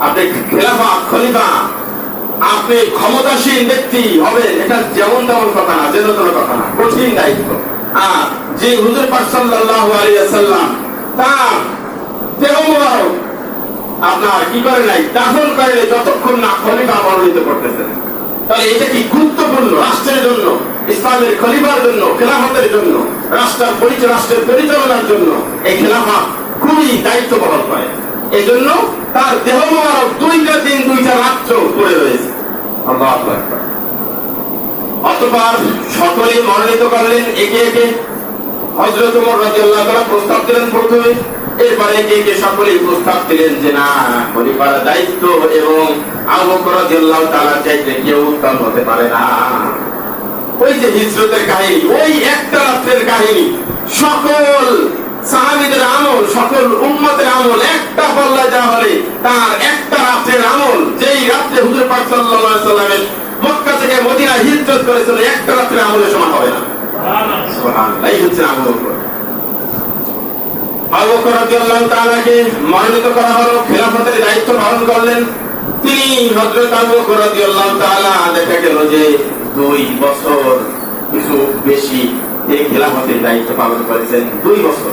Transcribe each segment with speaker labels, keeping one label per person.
Speaker 1: আপনি আপনি ক্ষমতাসীন ব্যক্তি হবেন, এটা যেমন তেমন কথা না যেন তেন কথা না, কঠিন দায়িত্ব। আর যে হুজুর পাক সাল্লাল্লাহু তার দেহ মোবারক আপনার কি করে নাই, দাফন করে যতক্ষণ না খলিফা মনোনীত করতেছেন। তাহলে এটা কি গুরুত্বপূর্ণ? রাষ্ট্রের জন্য, ইসলামের খলিফার জন্য, খেলাফতের জন্য, রাষ্ট্রের পরিচয়, রাষ্ট্রের পরিচালনার জন্য এই খেলাফা খুবই দায়িত্ব বহন করে। এই জন্য তার দেহ মোবারক দুইটা দিন, দুইটা রাত্র পড়ে রয়েছে। আল্লাহু। অতঃপর সকলে মনোনীত করলেন, একে একে। হজরত উমর রাদিয়াল্লাহু তাআলা প্রস্তাব দিলেন প্রথমে। এরপরে একে একে সকলেই প্রস্তাব দিলেন যে, না, খলিফার দায়িত্ব এবং আবু বকর রাদিয়াল্লাহু তাআলা চাইতে কেউ উত্তম হতে পারে না। ওই যে হিজরতের কাহিনী, ওই একটা রাত্রের কাহিনী, সকল সাহাবিদের আমল, সকল উম্মতের আমল, একটা পাল্লা যা হলে তার একটা রাত্রের আমল, যেই রাত্রে হুজুর পাক সাল্লামের মক্কা থেকে মদিনা হিজরত করেছিল, একটা আমলের সমান হবে না। এই হচ্ছে তাআলাকে মনোনীত করা হলো, খেলাফতের দায়িত্ব পালন করলেন। তিনি হযরত দেখা গেল যে দুই বছর কিছু বেশি এই খেলাফতের দায়িত্ব পালন করেছেন, দুই বছর।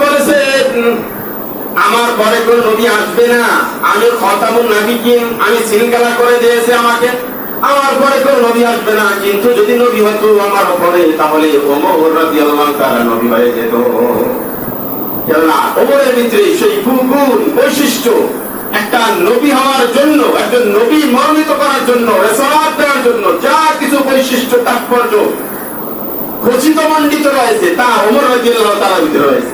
Speaker 1: আমার পরে কোন নবী আসবে না। আমি খতামুন নাবিয়িন আমি সিলগালা করে দিয়েছে আমাকে। আমার পরে কোন নবী আসবে না, কিন্তু যদি নবী হতো আমার পরে তাহলে ওমর হয়ে যেত। কেননা ওমরের ভিতরে সেই বৈশিষ্ট্য, একটা নবী হওয়ার জন্য, একজন নবী মনোনীত করার জন্য দেওয়ার জন্য, যা কিছু বৈশিষ্ট্য, তাৎপর্য, খচিত মণ্ডিত রয়েছে, তা ওমর রাদিয়াল্লাহু তাআলার ভিতরে রয়েছে।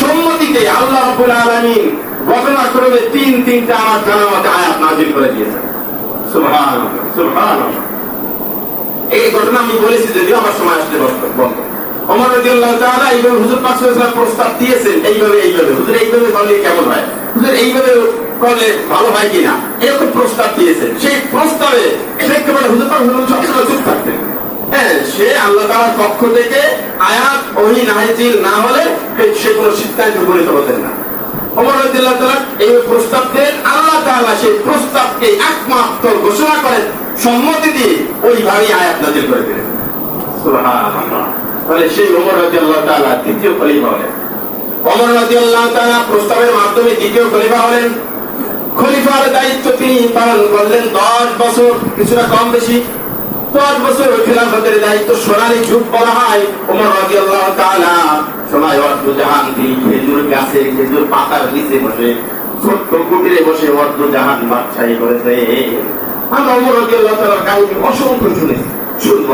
Speaker 1: সম্মতিতে আল্লাহ রাব্বুল আলামিন ঘটনাক্রমে তিন তিনটা আমার জানা মতে আয়াত নাজিল করে সুবহানাল্লাহ এই ঘটনা আমি বলেছি যদিও আমার সময় আসলে বন্ধ অমর রাদিয়াল্লাহু তাআলা এইভাবে হুজুর প্রস্তাব দিয়েছেন, এইভাবে এইভাবে। হুজুর, এইভাবে কেমন হয়? হুজুর, এইভাবে করলে ভালো হয় কিনা? এরকম প্রস্তাব দিয়েছেন। সেই প্রস্তাবে দেখতে পারে হুজুর পাক হুজুর সবসময় চুপ থাকতেন। হ্যাঁ সে আল্লাহ তাআলার পক্ষ থেকে আয়াত ওহী নাহিজিল না হলে সে কোনো উপনীত হতেন না। এই প্রস্তাব দেন আল্লাহ সেই প্রস্তাবকে একমাত্র ঘোষণা করেন, সম্মতি দিয়ে আয়াত নাজিল করে দিলেন। তাহলে সেই তাআলা দ্বিতীয় খলিফা হলেন। তাআলা প্রস্তাবের মাধ্যমে দ্বিতীয় খলিফা হলেন। খলিফার দায়িত্ব তিনি পালন করলেন দশ বছর, কিছুটা কম বেশি। দশ বছর খেলাফতের দায়িত্ব সোনালী হয়। ওমর রাদিয়াল্লাহু তাআলা সময় অর্ধ জাহান তিনি খেজুর গাছে, খেজুর পাতার নিচে বসে, ছোট্ট কুটিরে বসে অর্ধ জাহান করেছে। আমরা ওমর তাআলার কাহিনী অসংখ্য শুনেছি। শুনব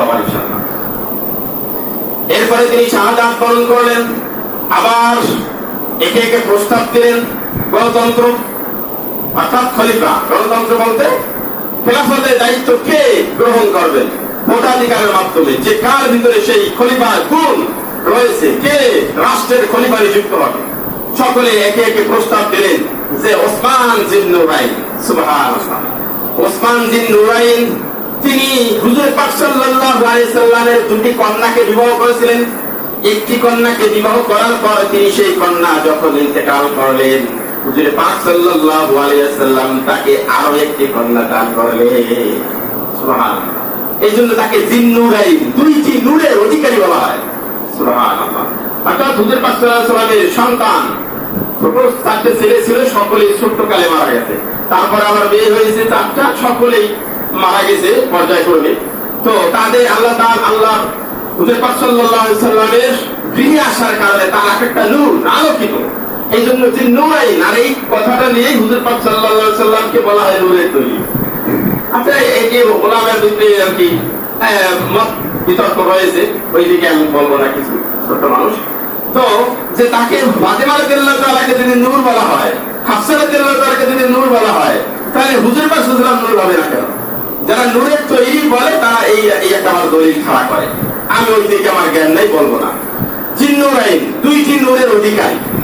Speaker 1: এরপরে তিনি শাহাদাত করলেন। আবার একে একে প্রস্তাব দিলেন। গণতন্ত্র, অর্থাৎ খলিফা। গণতন্ত্র বলতে খেলাফতের দায়িত্ব কে গ্রহণ করবেন ভোটাধিকারের মাধ্যমে যে কার ভিতরে সেই খলিফার গুণ রয়েছে, কে রাষ্ট্রের খলিফা নিযুক্ত হবে? সকলে একে একে প্রস্তাব দিলেন যে ওসমান জিন নুরাইন, সুবহানাল্লাহ। ওসমান জিন নুরাইন, তিনি হুজুর পাক সাল্লাল্লাহু দুটি কন্যাকে বিবাহ করেছিলেন। একটি কন্যাকে বিবাহ করার পর তিনি সেই কন্যা যখন ইন্তেকাল করলেন কালে মারা গেছে। তারপর আবার বিয়ে হয়েছে চারটা সকলেই মারা গেছে পর্যায়ক্রমে। তো তাদের আল্লাহ তাআলা আল্লাহ হুজুর পাক সাল্লাল্লাহু আলাইহি সাল্লামের গৃহে আসার কারণে তার এক একটা নূর আলোকিত। এই জন্য যে নূরাইন আর এই কথাটা নিয়েই হুজুর পাক আলাইহি সাল্লামকে বলা হয় নূরের তৈরি। ভিতরে আর কি বিতর্ক রয়েছে ওই দিকে আমি বলব না কিছু, ছোট মানুষ। তো, যে তাকে যদি নূর বলা হয় যদি নূর বলা হয়, তাহলে হুজুর পাক আলাইহি নূর হবে না কেন? যারা নূরের তৈরি বলে, তারা এই এই একটা আমার দলিল খাড়া করে। আমি ওই দিকে আমার জ্ঞান নাই, বলব না। জিন্নুরাইন দুইটি নূরের অধিকারী।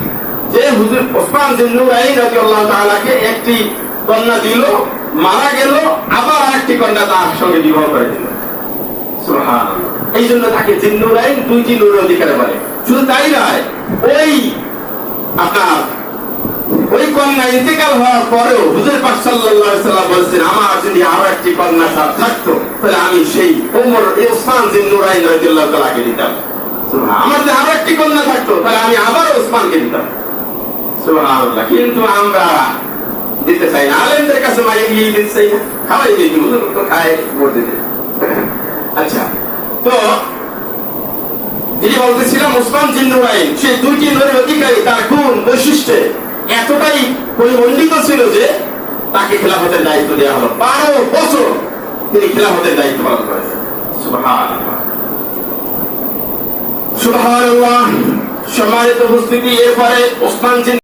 Speaker 1: যে হুজুর ওসমান জিন্নুরাইন রাদিয়াল্লাহু তাআলাকে একটি কন্যা দিল, মারা গেল, আবার আরেকটি কন্যা তার সঙ্গে বিবাহ করে দিল। এই জন্য তাকে জিন্নুরাইন দুইটি নূরের অধিকারে বলে। শুধু তাই নয় ওই আপনার ওই কন্যা ইন্তেকাল হওয়ার পরেও হুজুর পাক বলেছেন, আমার যদি আরও একটি কন্যা থাকতো, তাহলে আমি সেই ওমর ওসমান জিন্নুরাইন রাদিয়াল্লাহু তাআলাকে দিতাম। আমার যদি আরও একটি কন্যা থাকতো, তাহলে আমি আবার ওসমানকে দিতাম। কিন্তু আমরা দিতে চাই না। কাছে মাইয়ে গিয়ে দিতে চাই খাওয়াই দিতে। আচ্ছা তো যিনি বলতেছিলাম ওসমান সে দুইটি নূরের অধিকারী, তার গুণ, বৈশিষ্ট্যে এতটাই পরিমণ্ডিত ছিল যে তাকে খেলাফতের দায়িত্ব দেওয়া হলো। বারো বছর তিনি খেলাফতের দায়িত্ব পালন করেছেন। সুবহানাল্লাহ। সম্মানিত উপস্থিতি, এরপরে ওসমান